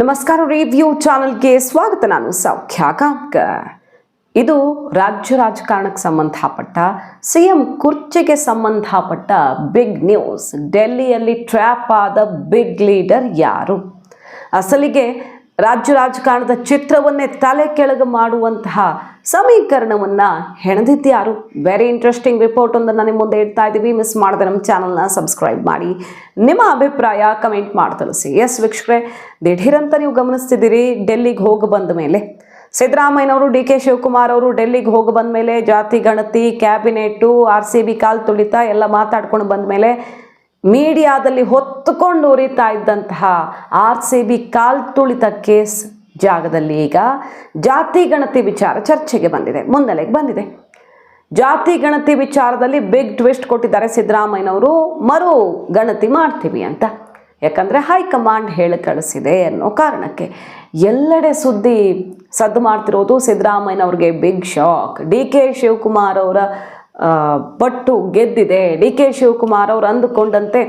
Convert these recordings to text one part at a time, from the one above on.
ನಮಸ್ಕಾರ ರಿವ್ಯೂ ಚಾನೆಲ್ಗೆ ಸ್ವಾಗತ. ನಾನು ಸೌಖ್ಯ ಕಾಂಬ್ಕರ್ ಇದು ರಾಜ್ಯ ರಾಜಕಾರಣಕ್ಕೆ ಸಂಬಂಧಪಟ್ಟ ಸಿ ಎಂ ಕುರ್ಚಿಗೆ ಸಂಬಂಧಪಟ್ಟ ಬಿಗ್ ನ್ಯೂಸ್ ಡೆಲ್ಲಿಯಲ್ಲಿ ಟ್ರ್ಯಾಪ್ ಆದ ಬಿಗ್ ಲೀಡರ್ ಯಾರು? ಅಸಲಿಗೆ ರಾಜ್ಯ ರಾಜಕಾರಣದ ಚಿತ್ರವನ್ನೇ ತಲೆ ಕೆಳಗೆ ಮಾಡುವಂತಹ ಸಮೀಕರಣವನ್ನ ಹೆಣೆದಿದ್ಯಾರು? ವೆರಿ ಇಂಟ್ರೆಸ್ಟಿಂಗ್ ರಿಪೋರ್ಟ್ ಒಂದನ್ನು ನಿಮ್ಮ ಮುಂದೆ ಇಡ್ತಾ ಇದ್ದೀವಿ ಮಿಸ್ ಮಾಡದೆ ನಮ್ಮ ಚಾನಲ್ನ ಸಬ್ಸ್ಕ್ರೈಬ್ ಮಾಡಿ. ನಿಮ್ಮ ಅಭಿಪ್ರಾಯ ಕಮೆಂಟ್ ಮಾಡಿ ತಿಳಿಸಿ. ಎಸ್ ವೀಕ್ಷಕರೇ ದಿಢೀರಂತ ನೀವು ಗಮನಿಸ್ತಿದ್ದೀರಿ, ಡೆಲ್ಲಿಗೆ ಹೋಗಿ ಬಂದ ಮೇಲೆ. ಸಿದ್ದರಾಮಯ್ಯನವರು, ಡಿ ಕೆ ಶಿವಕುಮಾರ್ ಅವರು ಡೆಲ್ಲಿಗೆ ಹೋಗಿ ಬಂದ ಮೇಲೆ, ಜಾತಿ, ಗಣತಿ ಕ್ಯಾಬಿನೆಟ್ಟು ಆರ್ ಸಿ ಬಿ ಕಾಲ್ ತುಳಿತ ಎಲ್ಲ ಮಾತಾಡ್ಕೊಂಡು ಬಂದ ಮೇಲೆ ಮೀಡಿಯಾದಲ್ಲಿ ಹೊತ್ತುಕೊಂಡು ಉರಿತಾ ಇದ್ದಂತಹ ಆರ್ ಸಿ ಬಿ ಕಾಲ್ ತುಳಿತ ಕೇಸ್ ಜಾಗದಲ್ಲಿ ಈಗ ಜಾತಿ ಗಣತಿ ವಿಚಾರ ಚರ್ಚೆಗೆ ಬಂದಿದೆ ಮುನ್ನೆಲೆಗೆ ಬಂದಿದೆ. ಜಾತಿ ಗಣತಿ ವಿಚಾರದಲ್ಲಿ ಬಿಗ್ ಟ್ವಿಸ್ಟ್ ಕೊಟ್ಟಿದ್ದಾರೆ ಸಿದ್ದರಾಮಯ್ಯನವರು, ಮರು ಗಣತಿ ಮಾಡ್ತೀವಿ ಅಂತ. ಯಾಕಂದರೆ ಹೈಕಮಾಂಡ್ ಹೇಳಿ ಕಳಿಸಿದೆ ಅನ್ನೋ ಕಾರಣಕ್ಕೆ. ಎಲ್ಲೆಡೆ ಸುದ್ದಿ ಸದ್ದು ಮಾಡ್ತಿರೋದು ಸಿದ್ದರಾಮಯ್ಯನವ್ರಿಗೆ big shock D K Shivakumar ಅವರ ಪಟ್ಟು ಗೆದ್ದಿದೆ. ಡಿ ಕೆ ಶಿವಕುಮಾರ್ ಅವರು ಅಂದುಕೊಂಡಂತೆ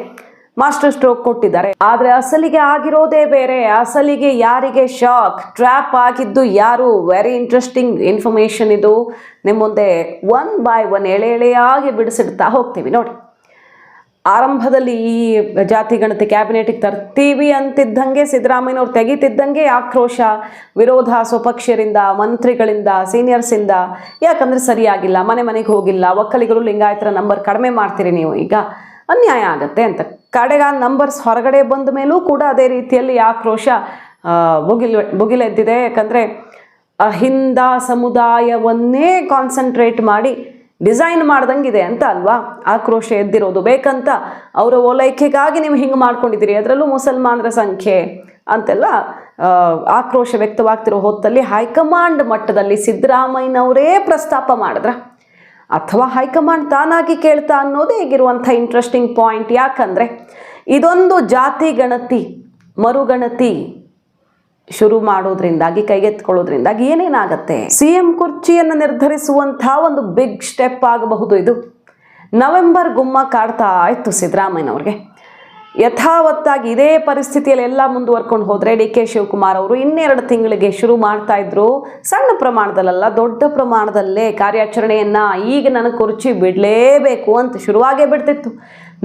ಮಾಸ್ಟರ್ ಸ್ಟ್ರೋಕ್ ಕೊಟ್ಟಿದ್ದಾರೆ. ಆದ್ರೆ ಅಸಲಿಗೆ ಆಗಿರೋದೇ ಬೇರೆ. ಅಸಲಿಗೆ ಯಾರಿಗೆ ಶಾಕ್? ಟ್ರ್ಯಾಪ್ ಆಗಿದ್ದು ಯಾರು? ವೆರಿ ಇಂಟ್ರೆಸ್ಟಿಂಗ್ ಇನ್ಫಾರ್ಮೇಶನ್ ಇದು. ನಿಮ್ಮ ಮುಂದೆ ಒನ್ ಬೈ ಒನ್ ಎಳೆ ಎಳೆಯಾಗಿ ಬಿಡಿಸಿಡ್ತಾ ಹೋಗ್ತೀವಿ ನೋಡಿ. ಆರಂಭದಲ್ಲಿ ಈ ಜಾತಿ ಗಣತಿ ಕ್ಯಾಬಿನೆಟಿಗೆ ತರ್ತೀವಿ ಅಂತಿದ್ದಂಗೆ, ಸಿದ್ದರಾಮಯ್ಯನವ್ರು ತೆಗಿತಿದ್ದಂಗೆ ಆಕ್ರೋಶ. ವಿರೋಧ ಸ್ವಪಕ್ಷರಿಂದ, ಮಂತ್ರಿಗಳಿಂದ ಸೀನಿಯರ್ಸಿಂದ ಯಾಕಂದರೆ ಸರಿಯಾಗಿಲ್ಲ, ಮನೆ ಮನೆಗೆ ಹೋಗಿಲ್ಲ, ಒಕ್ಕಲಿಗರು ಲಿಂಗಾಯತರ ನಂಬರ್ ಕಡಿಮೆ ಮಾಡ್ತೀರಿ ನೀವು. ಈಗ ಅನ್ಯಾಯ ಆಗತ್ತೆ ಅಂತ. ಕಡೆಗ ನಂಬರ್ಸ್ ಹೊರಗಡೆ ಬಂದ ಮೇಲೂ ಕೂಡ ಅದೇ ರೀತಿಯಲ್ಲಿ ಆಕ್ರೋಶ ಭುಗಿಲೆದ್ದಿದೆ. ಮುಗಿಲೆದ್ದಿದೆ ಯಾಕಂದರೆ ಅಹಿಂದ ಸಮುದಾಯವನ್ನೇ ಕಾನ್ಸಂಟ್ರೇಟ್ ಮಾಡಿ ಡಿಸೈನ್ ಮಾಡ್ದಂಗಿದೆ ಅಂತ ಅಲ್ವಾ? ಆಕ್ರೋಶ ಎದ್ದಿರೋದು ಬೇಕಂತ ಅವರ ಓಲೈಕೆಗಾಗಿ ನೀವು ಹಿಂಗೆ ಮಾಡ್ಕೊಂಡಿದ್ದೀರಿ. ಅದರಲ್ಲೂ ಮುಸಲ್ಮಾನರ ಸಂಖ್ಯೆ ಅಂತೆಲ್ಲ ಆಕ್ರೋಶ ವ್ಯಕ್ತವಾಗ್ತಿರೋ ಹೊತ್ತಲ್ಲಿ ಹೈಕಮಾಂಡ್ ಮಟ್ಟದಲ್ಲಿ ಸಿದ್ದರಾಮಯ್ಯನವರೇ ಪ್ರಸ್ತಾಪ ಮಾಡಿದ್ರ. ಅಥವಾ ಹೈಕಮಾಂಡ್ ತಾನಾಗಿ ಕೇಳ್ತಾ ಅನ್ನೋದೇ ಈಗಿರುವಂಥ ಇಂಟ್ರೆಸ್ಟಿಂಗ್ ಪಾಯಿಂಟ್ ಯಾಕಂದರೆ ಇದೊಂದು ಜಾತಿ ಗಣತಿ, ಮರುಗಣತಿ ಶುರು ಮಾಡೋದ್ರಿಂದಾಗಿ ಕೈಗೆತ್ಕೊಳ್ಳೋದ್ರಿಂದಾಗಿ ಏನೇನಾಗತ್ತೆ? ಸಿ ಎಂ ಕುರ್ಚಿಯನ್ನು ನಿರ್ಧರಿಸುವಂಥ ಒಂದು ಬಿಗ್ ಸ್ಟೆಪ್ ಆಗಬಹುದು ಇದು. ನವೆಂಬರ್ ಗುಮ್ಮ ಕಾಡ್ತಾ ಇತ್ತು ಸಿದ್ದರಾಮಯ್ಯನವ್ರಿಗೆ. ಯಥಾವತ್ತಾಗಿ ಇದೇ ಪರಿಸ್ಥಿತಿಯಲ್ಲಿ ಎಲ್ಲ ಮುಂದುವರ್ಕೊಂಡು ಹೋದರೆ ಡಿ ಕೆ ಶಿವಕುಮಾರ್ ಅವರು ಇನ್ನೆರಡು ತಿಂಗಳಿಗೆ ಶುರು ಮಾಡ್ತಾ ಇದ್ರು. ಸಣ್ಣ ಪ್ರಮಾಣದಲ್ಲ ದೊಡ್ಡ ಪ್ರಮಾಣದಲ್ಲೇ ಕಾರ್ಯಾಚರಣೆಯನ್ನು ಈಗ ನನಗೆ ಕುರ್ಚಿ ಬಿಡಲೇಬೇಕು ಅಂತ ಶುರುವಾಗೇ ಬಿಡ್ತಿತ್ತು.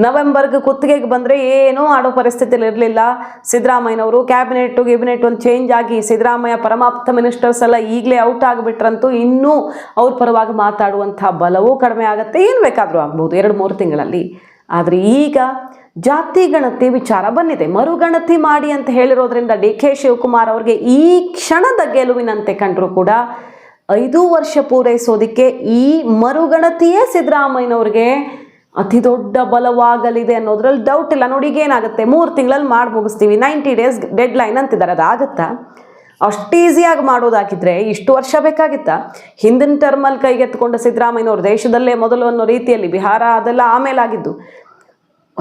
ನವೆಂಬರ್ಗೆ ಕುತ್ತಿಗೆಗೆ ಬಂದರೆ ಏನೂ ಆಡೋ ಪರಿಸ್ಥಿತಿಯಲ್ಲಿ ಇರಲಿಲ್ಲ. ಸಿದ್ದರಾಮಯ್ಯನವರು ಕ್ಯಾಬಿನೆಟ್ಟು ಗಿಬಿನೆಟ್ ಒಂದು ಚೇಂಜ್ ಆಗಿ ಸಿದ್ದರಾಮಯ್ಯ ಪರಮಾಪ್ತ ಮಿನಿಸ್ಟರ್ಸ್ ಎಲ್ಲ ಈಗಲೇ ಔಟ್ ಆಗಿಬಿಟ್ರಂತೂ ಇನ್ನೂ ಅವ್ರ ಪರವಾಗಿ ಮಾತಾಡುವಂಥ ಬಲವೂ ಕಡಿಮೆ ಆಗುತ್ತೆ. ಏನು ಬೇಕಾದರೂ ಆಗ್ಬೋದು ಎರಡು, ಮೂರು ತಿಂಗಳಲ್ಲಿ. ಆದರೆ ಈಗ ಜಾತಿ ಗಣತಿ ವಿಚಾರ ಬಂದಿದೆ. ಮರುಗಣತಿ ಮಾಡಿ ಅಂತ ಹೇಳಿರೋದ್ರಿಂದ ಡಿ ಕೆ ಶಿವಕುಮಾರ್ ಅವರಿಗೆ ಈ ಕ್ಷಣದ ಗೆಲುವಿನಂತೆ ಕಂಡರೂ ಕೂಡ ಐದು ವರ್ಷ ಪೂರೈಸೋದಕ್ಕೆ ಈ ಮರುಗಣತಿಯೇ ಸಿದ್ದರಾಮಯ್ಯನವ್ರಿಗೆ ಅತಿ ದೊಡ್ಡ ಬಲವಾಗಲಿದೆ ಅನ್ನೋದ್ರಲ್ಲಿ ಡೌಟ್ ಇಲ್ಲ. ನೋಡಿ ಏನಾಗುತ್ತೆ ಮೂರು ತಿಂಗಳಲ್ಲಿ ಮಾಡಿ ಮುಗಿಸ್ತೀವಿ. ನೈಂಟಿ ಡೇಸ್ ಡೆಡ್ ಲೈನ್ ಅಂತಿದ್ದಾರೆ. ಅದಾಗುತ್ತಾ? ಅಷ್ಟು ಈಸಿಯಾಗಿ ಮಾಡೋದಾಗಿದ್ರೆ ಇಷ್ಟು ವರ್ಷ ಬೇಕಾಗಿತ್ತ? ಹಿಂದಿನ ಟರ್ಮಲ್ಲಿ ಕೈಗೆತ್ತಿಕೊಂಡ ಸಿದ್ದರಾಮಯ್ಯನವರು ದೇಶದಲ್ಲೇ ಮೊದಲು ಅನ್ನೋ ರೀತಿಯಲ್ಲಿ ಬಿಹಾರ ಅದೆಲ್ಲ ಆಮೇಲೆ ಆಗಿದ್ದು.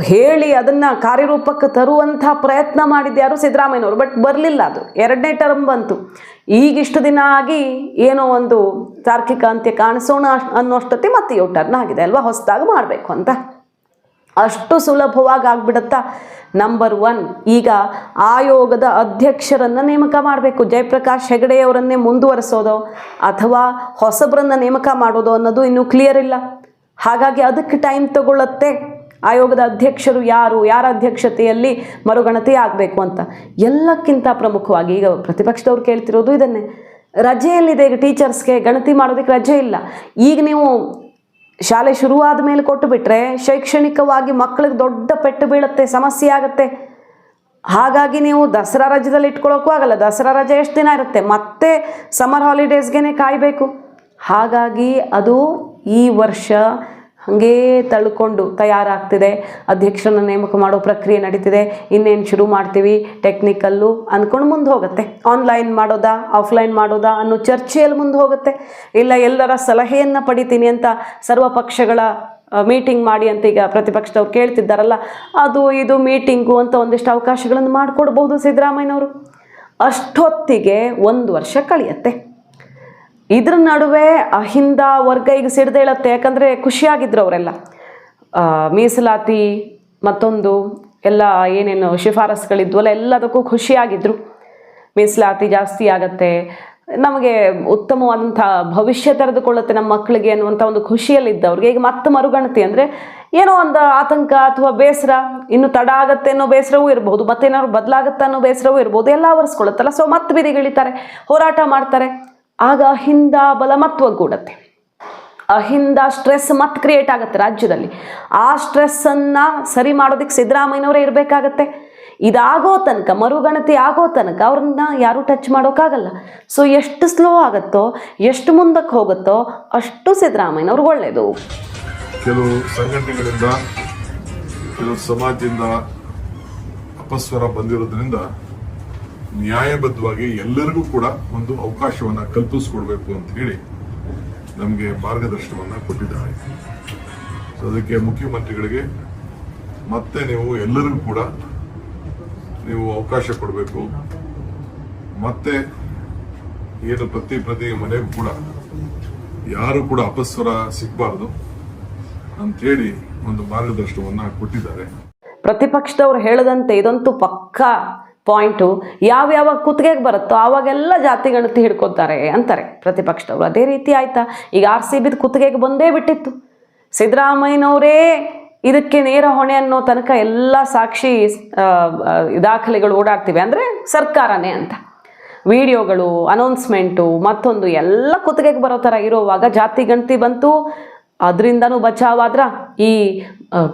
ಹೇಳಿ ಅದನ್ನು ಕಾರ್ಯರೂಪಕ್ಕೆ ತರುವಂಥ ಪ್ರಯತ್ನ ಮಾಡಿದ್ಯಾರು ಸಿದ್ದರಾಮಯ್ಯನವರು? ಬಟ್ ಬರಲಿಲ್ಲ ಅದು. ಎರಡನೇ ಟರ್ಮ್ ಬಂತು. ಈಗಿಷ್ಟು ದಿನ ಆಗಿ ಏನೋ ಒಂದು ತಾರ್ಕಿಕ ಅಂತ್ಯ ಕಾಣಿಸೋಣ ಅನ್ನೋಷ್ಟೊತ್ತಿ ಮತ್ತೆ ಯೋ ಟರ್ನ್ ಆಗಿದೆ ಅಲ್ವಾ? ಹೊಸದಾಗಿ ಮಾಡಬೇಕು ಅಂತ. ಅಷ್ಟು ಸುಲಭವಾಗಿ ಆಗ್ಬಿಡುತ್ತಾ? ನಂಬರ್ ಒನ್ ಈಗ ಆಯೋಗದ ಅಧ್ಯಕ್ಷರನ್ನು ನೇಮಕ ಮಾಡಬೇಕು. ಜಯಪ್ರಕಾಶ್ ಹೆಗಡೆಯವರನ್ನೇ ಮುಂದುವರೆಸೋದೋ ಅಥವಾ ಹೊಸಬರನ್ನು ನೇಮಕ ಮಾಡೋದು ಅನ್ನೋದು ಇನ್ನೂ ಕ್ಲಿಯರ್ ಇಲ್ಲ. ಹಾಗಾಗಿ ಅದಕ್ಕೆ ಟೈಮ್ ತಗೊಳ್ಳುತ್ತೆ ಆಯೋಗದ ಅಧ್ಯಕ್ಷರು ಯಾರು, ಯಾರ ಅಧ್ಯಕ್ಷತೆಯಲ್ಲಿ ಮರುಗಣತಿ ಆಗಬೇಕು ಅಂತ. ಎಲ್ಲಕ್ಕಿಂತ ಪ್ರಮುಖವಾಗಿ ಈಗ ಪ್ರತಿಪಕ್ಷದವ್ರು ಕೇಳ್ತಿರೋದು ಇದನ್ನೇ. ರಜೆಯಲ್ಲಿದೆ ಈಗ ಟೀಚರ್ಸ್ಗೆ ಗಣತಿ ಮಾಡೋದಕ್ಕೆ ರಜೆ ಇಲ್ಲ. ಈಗ ನೀವು ಶಾಲೆ ಶುರುವಾದ ಮೇಲೆ ಕೊಟ್ಟು ಬಿಟ್ರೆ ಶೈಕ್ಷಣಿಕವಾಗಿ ಮಕ್ಕಳಿಗೆ ದೊಡ್ಡ ಪೆಟ್ಟು ಬೀಳುತ್ತೆ, ಸಮಸ್ಯೆ ಆಗುತ್ತೆ. ಹಾಗಾಗಿ ನೀವು ದಸರಾ ರಜದಲ್ಲಿ ಇಟ್ಕೊಳ್ಳೋಕ್ಕೂ ಆಗಲ್ಲ. ದಸರಾ ರಜೆ ಎಷ್ಟು ದಿನ ಇರುತ್ತೆ? ಮತ್ತೆ ಸಮರ್ ಹಾಲಿಡೇಸ್ಗೆ ಕಾಯಬೇಕು. ಹಾಗಾಗಿ ಅದು ಈ ವರ್ಷ ಹಾಗೇ ತಳ್ಕೊಂಡು ತಯಾರಾಗ್ತಿದೆ. ಅಧ್ಯಕ್ಷರನ್ನ ನೇಮಕ ಮಾಡೋ ಪ್ರಕ್ರಿಯೆ ನಡೀತಿದೆ. ಇನ್ನೇನು ಶುರು ಮಾಡ್ತೀವಿ? ಟೆಕ್ನಿಕಲ್ಲು ಅಂದ್ಕೊಂಡು ಮುಂದೆ ಹೋಗುತ್ತೆ ಆನ್ಲೈನ್ ಮಾಡೋದಾ? ಆಫ್ಲೈನ್ ಮಾಡೋದಾ? ಅನ್ನೋ ಚರ್ಚೆಯಲ್ಲಿ ಮುಂದೆ ಹೋಗುತ್ತೆ ಇಲ್ಲ, ಎಲ್ಲರ ಸಲಹೆಯನ್ನು ಪಡಿತೀನಿ ಅಂತ ಸರ್ವ ಪಕ್ಷಗಳ ಮೀಟಿಂಗ್ ಮಾಡಿ ಅಂತ ಈಗ ಪ್ರತಿಪಕ್ಷದವ್ರು ಕೇಳ್ತಿದ್ದಾರಲ್ಲ, ಅದು ಇದು ಮೀಟಿಂಗು ಅಂತ ಒಂದಿಷ್ಟು ಅವಕಾಶಗಳನ್ನು ಮಾಡಿಕೊಡ್ಬೋದು ಸಿದ್ದರಾಮಯ್ಯನವರು. ಅಷ್ಟೊತ್ತಿಗೆ ಒಂದು ವರ್ಷ ಕಳೆಯುತ್ತೆ. ಇದ್ರ ನಡುವೆ ಅಹಿಂದ ವರ್ಗ ಈಗ ಸಿಡ್ದೇಳತ್ತೆ ಯಾಕಂದರೆ ಖುಷಿಯಾಗಿದ್ರು ಅವರೆಲ್ಲ. ಮೀಸಲಾತಿ, ಮತ್ತೊಂದು ಎಲ್ಲ ಏನೇನು ಶಿಫಾರಸುಗಳಿದ್ವಲ್ಲ ಎಲ್ಲದಕ್ಕೂ ಖುಷಿಯಾಗಿದ್ರು. ಮೀಸಲಾತಿ ಜಾಸ್ತಿ ಆಗತ್ತೆ. ನಮಗೆ ಉತ್ತಮವಾದಂಥ ಭವಿಷ್ಯ ತೆರೆದುಕೊಳ್ಳುತ್ತೆ ನಮ್ಮ ಮಕ್ಕಳಿಗೆ ಅನ್ನುವಂಥ ಒಂದು ಖುಷಿಯಲ್ಲಿದ್ದವ್ರಿಗೆ ಈಗ ಮತ್ತೆ ಮರುಗಣತಿ ಅಂದರೆ ಏನೋ ಒಂದು ಆತಂಕ ಅಥವಾ ಬೇಸರ, ಇನ್ನು ತಡ ಆಗತ್ತೆ ಅನ್ನೋ ಬೇಸರವೂ ಇರ್ಬೋದು, ಮತ್ತೇನಾದ್ರು ಬದಲಾಗತ್ತೆ ಅನ್ನೋ ಬೇಸರವೂ ಇರ್ಬೋದು, ಎಲ್ಲ ಆವರಿಸ್ಕೊಳ್ಳುತ್ತಲ್ಲ. ಸೊ ಮತ್ತೆ ಬೀದಿಗಿಳಿತಾರೆ ಹೋರಾಟ ಮಾಡ್ತಾರೆ. ಆಗ ಹಿಂದ ಬಲ ಮತ್ತು ಒಗ್ಗೂಡತ್ತೆ ಅಹಿಂದ ಸ್ಟ್ರೆಸ್ ಮತ್ತೆ ಕ್ರಿಯೇಟ್ ಆಗುತ್ತೆ ರಾಜ್ಯದಲ್ಲಿ. ಆ ಸ್ಟ್ರೆಸ್ಸನ್ನು ಸರಿ ಮಾಡೋದಕ್ಕೆ ಸಿದ್ದರಾಮಯ್ಯನವರೇ ಇರಬೇಕಾಗತ್ತೆ. ಇದಾಗೋ ತನಕ, ಮರುಗಣತಿ ಆಗೋ ತನಕ ಅವ್ರನ್ನ ಯಾರೂ ಟಚ್ ಮಾಡೋಕ್ಕಾಗಲ್ಲ. ಸೊ ಎಷ್ಟು ಸ್ಲೋ ಆಗುತ್ತೋ, ಎಷ್ಟು ಮುಂದಕ್ಕೆ ಹೋಗುತ್ತೋ, ಅಷ್ಟು ಸಿದ್ದರಾಮಯ್ಯನವ್ರಿಗೆ ಒಳ್ಳೆಯದು ಕೆಲವು ಸಂಘಟನೆಗಳಿಂದ, ಕೆಲವು ಸಮಾಜದಿಂದ ಅಪಸ್ವರ ಬಂದಿರೋದ್ರಿಂದ ನ್ಯಾಯಬದ್ಧವಾಗಿ ಎಲ್ಲರಿಗೂ ಕೂಡ ಒಂದು ಅವಕಾಶವನ್ನ ಕಲ್ಪಿಸ್ಕೊಡ್ಬೇಕು ಅಂತ ಹೇಳಿ ನಮಗೆ ಮಾರ್ಗದರ್ಶನವನ್ನ ಕೊಟ್ಟಿದ್ದಾರೆ. ಸೊ ಅದಕ್ಕೆ ಮುಖ್ಯಮಂತ್ರಿಗಳಿಗೆ ಮತ್ತೆ ನೀವು ಎಲ್ಲರಿಗೂ ಕೂಡ ನೀವು ಅವಕಾಶ ಕೊಡಬೇಕು. ಮತ್ತೆ ಏನು ಪ್ರತಿ ಪ್ರತಿ ಮನೆಗೂ ಕೂಡ ಯಾರು ಕೂಡ ಅಪಸ್ವರ ಸಿಗಬಾರ್ದು ಅಂತೇಳಿ ಒಂದು ಮಾರ್ಗದರ್ಶನವನ್ನ ಕೊಟ್ಟಿದ್ದಾರೆ. ಪ್ರತಿಪಕ್ಷದವರು ಹೇಳದಂತೆ ಇದಂತೂ ಪಕ್ಕಾ ಪಾಯಿಂಟು ಯಾವ್ಯಾವ ಕುತ್ತಿಗೆಗೆ ಬರುತ್ತೋ ಆವಾಗೆಲ್ಲ ಜಾತಿ ಗಣತಿ ಹಿಡ್ಕೊತಾರೆ ಅಂತಾರೆ ಪ್ರತಿಪಕ್ಷದವರು. ಅದೇ ರೀತಿ ಆಯ್ತಾ, ಈಗ ಆರ್ ಸಿ ಬಿದ್ದು ಕುತ್ತಿಗೆಗೆ ಬಂದೇ ಬಿಟ್ಟಿತ್ತು. ಸಿದ್ದರಾಮಯ್ಯನವರೇ ಇದಕ್ಕೆ ನೇರ ಹೊಣೆ ಅನ್ನೋ ತನಕ ಎಲ್ಲ ಸಾಕ್ಷಿ ದಾಖಲೆಗಳು ಓಡಾಡ್ತಿವೆ ಅಂದರೆ ಸರ್ಕಾರನೇ ಅಂತ. ವಿಡಿಯೋಗಳು, ಅನೌನ್ಸ್ಮೆಂಟು, ಮತ್ತೊಂದು ಎಲ್ಲ ಕುತ್ತಿಗೆಗೆ ಬರೋ ಥರ ಇರೋವಾಗ ಜಾತಿ ಗಣತಿ ಬಂತು. ಅದರಿಂದನೂ ಬಚಾವಾದ್ರ ಈ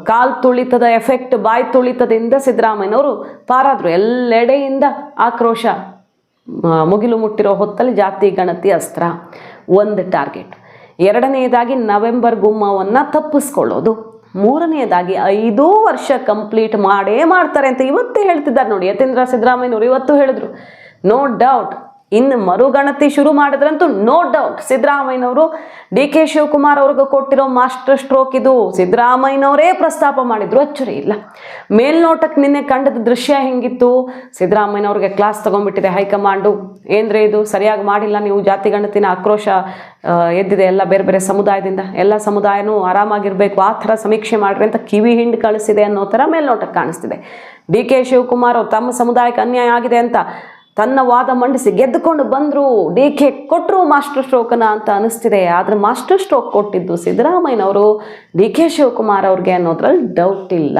ಕಾಲ್ ತುಳಿತದ ಎಫೆಕ್ಟ್, ಬಾಯಿ ತುಳಿತದಿಂದ ಸಿದ್ದರಾಮಯ್ಯನವರು ಪಾರಾದರು. ಎಲ್ಲೆಡೆಯಿಂದ ಆಕ್ರೋಶ ಮುಗಿಲು ಮುಟ್ಟಿರೋ ಹೊತ್ತಲ್ಲಿ ಜಾತಿ, ಗಣತಿ, ಅಸ್ತ್ರ, ಒಂದು ಟಾರ್ಗೆಟ್. ಎರಡನೆಯದಾಗಿ ನವೆಂಬರ್ ಗುಮ್ಮವನ್ನು ತಪ್ಪಿಸ್ಕೊಳ್ಳೋದು. ಮೂರನೆಯದಾಗಿ ಐದೂ ವರ್ಷ ಕಂಪ್ಲೀಟ್ ಮಾಡೇ ಮಾಡ್ತಾರೆ ಅಂತ ಇವತ್ತೇ ಹೇಳ್ತಿದ್ದಾರೆ ನೋಡಿ ಯತೀಂದ್ರ ಸಿದ್ದರಾಮಯ್ಯನವರು, ಇವತ್ತು ಹೇಳಿದ್ರು. ನೋ ಡೌಟ್ ಇನ್ನು ಮರುಗಣತಿ ಶುರು ಮಾಡಿದ್ರಂತೂ ನೋ ಡೌಟ್ ಸಿದ್ದರಾಮಯ್ಯನವರು ಡಿ ಕೆ ಶಿವಕುಮಾರ್ ಅವ್ರಿಗೆ ಕೊಟ್ಟಿರೋ ಮಾಸ್ಟರ್ ಸ್ಟ್ರೋಕ್ ಇದು ಸಿದ್ದರಾಮಯ್ಯನವರೇ ಪ್ರಸ್ತಾಪ ಮಾಡಿದ್ರು, ಅಚ್ಚರಿ ಇಲ್ಲ. ಮೇಲ್ನೋಟಕ್ಕೆ ನಿನ್ನೆ ಕಂಡದ ದೃಶ್ಯ ಹೆಂಗಿತ್ತು? ಸಿದ್ದರಾಮಯ್ಯನವ್ರಿಗೆ ಕ್ಲಾಸ್ ತಗೊಂಡ್ಬಿಟ್ಟಿದೆ ಹೈಕಮಾಂಡು. ಏನ್ರೆ ಇದು? ಸರಿಯಾಗಿ ಮಾಡಿಲ್ಲ ನೀವು ಜಾತಿ ಗಣತಿನ ಆಕ್ರೋಶ ಎದ್ದಿದೆ ಎಲ್ಲ ಬೇರೆ ಬೇರೆ ಸಮುದಾಯದಿಂದ. ಎಲ್ಲ ಸಮುದಾಯನೂ ಆರಾಮಾಗಿರ್ಬೇಕು, ಆ ಥರ ಸಮೀಕ್ಷೆ ಮಾಡ್ರಿ ಅಂತ ಕಿವಿ ಹಿಂಡು ಕಳಿಸಿದೆ ಅನ್ನೋ ಥರ ಮೇಲ್ನೋಟಕ್ಕೆ ಕಾಣಿಸ್ತಿದೆ. ಡಿ ಕೆ ಶಿವಕುಮಾರ್ ಅವ್ರು ತಮ್ಮ ಸಮುದಾಯಕ್ಕೆ ಅನ್ಯಾಯ ಆಗಿದೆ ಅಂತ ತನ್ನ ವಾದ ಮಂಡಿಸಿ ಗೆದ್ದುಕೊಂಡು ಬಂದರು ಡಿ ಕೆ ಕೊಟ್ಟರು ಮಾಸ್ಟರ್ ಸ್ಟ್ರೋಕನ ಅಂತ ಅನಿಸ್ತಿದೆ. ಆದರೆ ಮಾಸ್ಟರ್ ಸ್ಟ್ರೋಕ್ ಕೊಟ್ಟಿದ್ದು ಸಿದ್ದರಾಮಯ್ಯನವರು ಡಿ ಕೆ ಶಿವಕುಮಾರ್ ಅವ್ರಿಗೆ ಅನ್ನೋದ್ರಲ್ಲಿ ಡೌಟ್ ಇಲ್ಲ.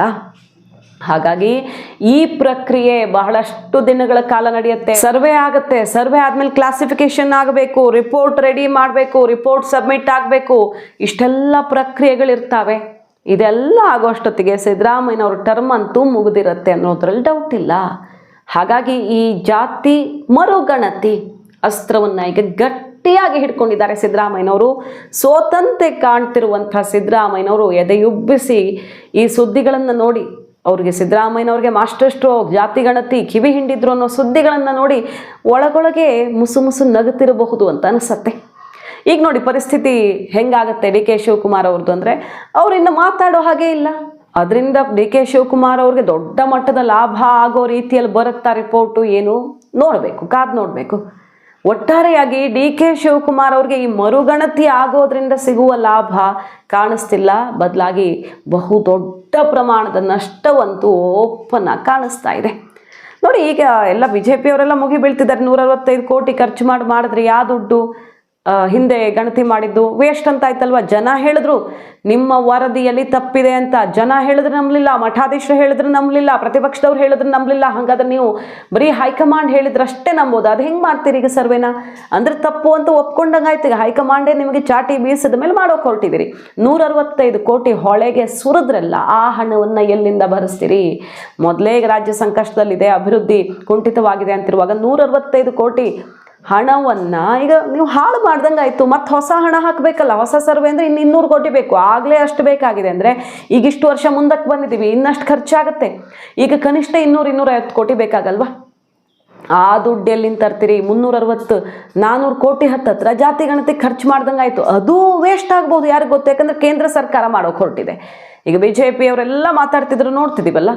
ಹಾಗಾಗಿ ಈ ಪ್ರಕ್ರಿಯೆ ಬಹಳಷ್ಟು ದಿನಗಳ ಕಾಲ ನಡೆಯುತ್ತೆ. ಸರ್ವೆ ಆಗುತ್ತೆ. ಸರ್ವೆ ಆದ್ಮೇಲೆ ಕ್ಲಾಸಿಫಿಕೇಶನ್ ಆಗಬೇಕು ರಿಪೋರ್ಟ್ ರೆಡಿ ಮಾಡಬೇಕು ರಿಪೋರ್ಟ್ ಸಬ್ಮಿಟ್ ಆಗಬೇಕು. ಇಷ್ಟೆಲ್ಲ ಪ್ರಕ್ರಿಯೆಗಳಿರ್ತಾವೆ. ಇದೆಲ್ಲ ಆಗೋಷ್ಟೊತ್ತಿಗೆ ಸಿದ್ದರಾಮಯ್ಯನವ್ರ ಟರ್ಮ್ ಅಂತೂ ಮುಗಿದಿರುತ್ತೆ ಅನ್ನೋದ್ರಲ್ಲಿ ಡೌಟ್ ಇಲ್ಲ. ಹಾಗಾಗಿ ಈ ಜಾತಿ ಮರುಗಣತಿ ಅಸ್ತ್ರವನ್ನು ಈಗ ಗಟ್ಟಿಯಾಗಿ ಹಿಡ್ಕೊಂಡಿದ್ದಾರೆ ಸಿದ್ದರಾಮಯ್ಯನವರು. ಸೋತಂತೆ ಕಾಣ್ತಿರುವಂಥ ಸಿದ್ದರಾಮಯ್ಯನವರು ಎದೆಯುಬ್ಬಿಸಿ ಈ ಸುದ್ದಿಗಳನ್ನು ನೋಡಿ. ಅವ್ರಿಗೆ ಸಿದ್ದರಾಮಯ್ಯನವ್ರಿಗೆ ಮಾಸ್ಟರ್ ಸ್ಟ್ರೋಕ್ ಜಾತಿ ಗಣತಿ ಕಿವಿ ಹಿಂಡಿದ್ರು ಅನ್ನೋ ಸುದ್ದಿಗಳನ್ನು ನೋಡಿ ಒಳಗೊಳಗೆ ಮುಸು ಮುಸು ನಗುತ್ತಿರಬಹುದು ಅಂತ ಅನಿಸತ್ತೆ. ಈಗ ನೋಡಿ ಪರಿಸ್ಥಿತಿ ಹೆಂಗಾಗತ್ತೆ ಡಿ ಕೆ ಶಿವಕುಮಾರ್ ಅವ್ರದ್ದು ಅಂದರೆ ಅವ್ರು ಮಾತಾಡೋ ಹಾಗೆ ಇಲ್ಲ. ಅದರಿಂದ ಡಿ ಕೆ ಶಿವಕುಮಾರ್ ಅವ್ರಿಗೆ ದೊಡ್ಡ ಮಟ್ಟದ ಲಾಭ ಆಗೋ ರೀತಿಯಲ್ಲಿ ಬರುತ್ತಾ ರಿಪೋರ್ಟು ಏನು ನೋಡಬೇಕು, ಕಾದು ನೋಡಬೇಕು. ಒಟ್ಟಾರೆಯಾಗಿ ಡಿ ಕೆ ಶಿವಕುಮಾರ್ ಅವ್ರಿಗೆ ಈ ಮರುಗಣತಿ ಆಗೋದ್ರಿಂದ ಸಿಗುವ ಲಾಭ ಕಾಣಿಸ್ತಿಲ್ಲ. ಬದಲಾಗಿ ಬಹು ದೊಡ್ಡ ಪ್ರಮಾಣದ ನಷ್ಟವಂತೂ ಓಪನ್ ಆಗಿ ಕಾಣಿಸ್ತಾ ಇದೆ. ನೋಡಿ ಈಗ ಎಲ್ಲ ಬಿ ಜೆ ಪಿಯವರೆಲ್ಲ ಮುಗಿ ಬೀಳ್ತಿದ್ದಾರೆ ನೂರ ಅರವತ್ತೈದು ಕೋಟಿ ಖರ್ಚು ಮಾಡಿ ಮಾಡಿದ್ರೆ ಯಾವ ದುಡ್ಡು? ಹಿಂದೆ ಗಣತಿ ಮಾಡಿದ್ದು ವೇಸ್ಟ್ ಅಂತ ಆಯ್ತಲ್ವಾ? ಜನ ಹೇಳಿದ್ರು, ನಿಮ್ಮ ವರದಿಯಲ್ಲಿ ತಪ್ಪಿದೆ ಅಂತ. ಜನ ಹೇಳಿದ್ರೆ ನಂಬಲಿಲ್ಲ, ಮಠಾಧೀಶರು ಹೇಳಿದ್ರೆ ನಂಬಲಿಲ್ಲ, ಪ್ರತಿಪಕ್ಷದವ್ರು ಹೇಳಿದ್ರೆ ನಂಬಲಿಲ್ಲ. ಹಾಗಾದ್ರೆ ನೀವು ಬರೀ ಹೈಕಮಾಂಡ್ ಹೇಳಿದ್ರಷ್ಟೇ ನಂಬೋದು. ಅದು ಹೆಂಗೆ ಮಾಡ್ತೀರಿ ಈಗ ಸರ್ವೇನ? ಅಂದ್ರೆ ತಪ್ಪು ಅಂತ ಒಪ್ಕೊಂಡಂಗಾಯ್ತು. ಈಗ ಹೈಕಮಾಂಡೇ ನಿಮಗೆ ಚಾಟಿ ಬೀಸಿದ ಮೇಲೆ ಮಾಡೋಕೆ ಹೊರಟಿದ್ದೀರಿ. ನೂರ ಅರವತ್ತೈದು ಕೋಟಿ ಹೊಳೆಗೆ ಸುರಿದ್ರಲ್ಲ, ಆ ಹಣವನ್ನು ಎಲ್ಲಿಂದ ಭರಿಸ್ತೀರಿ? ಮೊದಲೇ ರಾಜ್ಯ ಸಂಕಷ್ಟದಲ್ಲಿದೆ, ಅಭಿವೃದ್ಧಿ ಕುಂಠಿತವಾಗಿದೆ ಅಂತಿರುವಾಗ ನೂರ ಅರವತ್ತೈದು ಕೋಟಿ ಹಣವನ್ನ, ಈಗ ನೀವು ಹಾಳು ಮಾಡ್ದಂಗೆ ಆಯಿತು, ಮತ್ತೆ ಹೊಸ ಹಣ ಹಾಕಬೇಕಲ್ಲ, ಹೊಸ ಸರ್ವೆ ಅಂದರೆ ಇನ್ನು ಇನ್ನೂರು ಕೋಟಿ ಬೇಕು, ಆಗಲೇ ಅಷ್ಟು ಬೇಕಾಗಿದೆ ಅಂದರೆ ಈಗ ಇಷ್ಟು ವರ್ಷ ಮುಂದಕ್ಕೆ ಬಂದಿದ್ದೀವಿ, ಇನ್ನಷ್ಟು ಖರ್ಚಾಗುತ್ತೆ. ಈಗ ಕನಿಷ್ಠ ಇನ್ನೂರು ಇನ್ನೂರೈವತ್ತು ಕೋಟಿ ಬೇಕಾಗಲ್ವಾ? ಆ ದುಡ್ಡು ಎಲ್ಲಿಂದ ತರ್ತೀರಿ? ಮುನ್ನೂರ ಅರವತ್ತು ನಾನ್ನೂರು ಕೋಟಿ ಹತ್ತತ್ರ ಜಾತಿ ಗಣತಿ ಖರ್ಚು ಮಾಡ್ದಂಗೆ ಆಯಿತು ಅದು ವೇಸ್ಟ್ ಆಗ್ಬೋದು ಯಾರಿಗೆ ಗೊತ್ತು? ಯಾಕಂದ್ರೆ ಕೇಂದ್ರ ಸರ್ಕಾರ ಮಾಡೋಕೆ ಹೊರಟಿದೆ ಈಗ ಬಿ ಜೆ ಪಿಯವರೆಲ್ಲ ಮಾತಾಡ್ತಿದ್ರು ನೋಡ್ತಿದ್ದೀವಲ್ಲ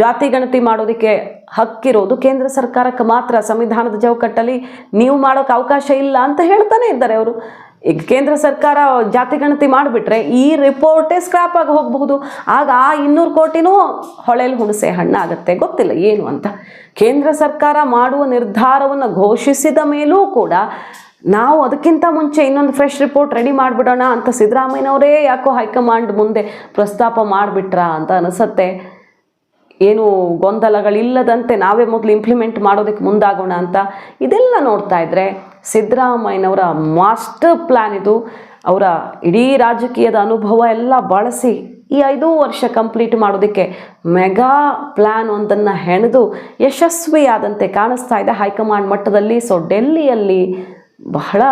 ಜಾತಿ ಗಣತಿ ಮಾಡೋದಕ್ಕೆ ಹಕ್ಕಿರೋದು ಕೇಂದ್ರ ಸರ್ಕಾರಕ್ಕೆ ಮಾತ್ರ. ಸಂವಿಧಾನದ ಚೌಕಟ್ಟಲ್ಲಿ ನೀವು ಮಾಡೋಕೆ ಅವಕಾಶ ಇಲ್ಲ ಅಂತ ಹೇಳ್ತಾನೆ ಇದ್ದಾರೆ ಅವರು. ಈಗ ಕೇಂದ್ರ ಸರ್ಕಾರ ಜಾತಿ ಗಣತಿ ಮಾಡಿಬಿಟ್ರೆ ಈ ರಿಪೋರ್ಟೇ ಸ್ಕ್ರಾಪ್ ಆಗಿ ಹೋಗಬಹುದು. ಆಗ ಆ ಇನ್ನೂರು ಕೋಟಿನೂ ಹೊಳೆಯಲ್ಲಿ ಹುಣಸೆ ಹಣ್ಣಾಗುತ್ತೆ ಗೊತ್ತಿಲ್ಲ ಏನು ಅಂತ. ಕೇಂದ್ರ ಸರ್ಕಾರ ಮಾಡುವ ನಿರ್ಧಾರವನ್ನು ಘೋಷಿಸಿದ ಮೇಲೂ ಕೂಡ ನಾವು ಅದಕ್ಕಿಂತ ಮುಂಚೆ ಇನ್ನೊಂದು ಫ್ರೆಶ್ ರಿಪೋರ್ಟ್ ರೆಡಿ ಮಾಡಿಬಿಡೋಣ ಅಂತ ಸಿದ್ದರಾಮಯ್ಯನವರೇ ಯಾಕೋ ಹೈಕಮಾಂಡ್ ಮುಂದೆ ಪ್ರಸ್ತಾಪ ಮಾಡಿಬಿಟ್ರಾ ಅಂತ ಅನಿಸುತ್ತೆ. ಏನು ಗೊಂದಲಗಳಿಲ್ಲದಂತೆ ನಾವೇ ಮೊದಲು ಇಂಪ್ಲಿಮೆಂಟ್ ಮಾಡೋದಕ್ಕೆ ಮುಂದಾಗೋಣ ಅಂತ. ಇದೆಲ್ಲ ನೋಡ್ತಾ ಇದ್ರೆ ಸಿದ್ದರಾಮಯ್ಯನವರ ಮಾಸ್ಟರ್ ಪ್ಲ್ಯಾನ್ ಇದು. ಅವರ ಇಡೀ ರಾಜಕೀಯದ ಅನುಭವ ಎಲ್ಲ ಬಳಸಿ ಈ ಐದು ವರ್ಷ ಕಂಪ್ಲೀಟ್ ಮಾಡೋದಕ್ಕೆ ಮೆಗಾ ಪ್ಲ್ಯಾನ್ ಒಂದನ್ನು ಹೆಣೆದು ಯಶಸ್ವಿಯಾದಂತೆ ಕಾಣಿಸ್ತಾ ಇದೆ ಹೈಕಮಾಂಡ್ ಮಟ್ಟದಲ್ಲಿ. ಸೊ ಡೆಲ್ಲಿಯಲ್ಲಿ ಬಹಳ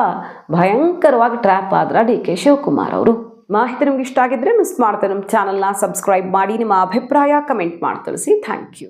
ಭಯಂಕರವಾಗಿ ಟ್ರ್ಯಾಪ್ ಆದ್ರ ಡಿ ಕೆ ಶಿವಕುಮಾರ್ ಅವರು. ಮಾಹಿತಿ ನಿಮ್ಗೆ ಇಷ್ಟ ಆಗಿದ್ರೆ ಮಿಸ್ ಮಾಡ್ತೇವೆ ನಮ್ಮ ಚಾನಲ್ನ ಸಬ್ಸ್ಕ್ರೈಬ್ ಮಾಡಿ, ನಿಮ್ಮ ಅಭಿಪ್ರಾಯ ಕಮೆಂಟ್ ಮಾಡಿ ತಿಳಿಸಿ. Thank you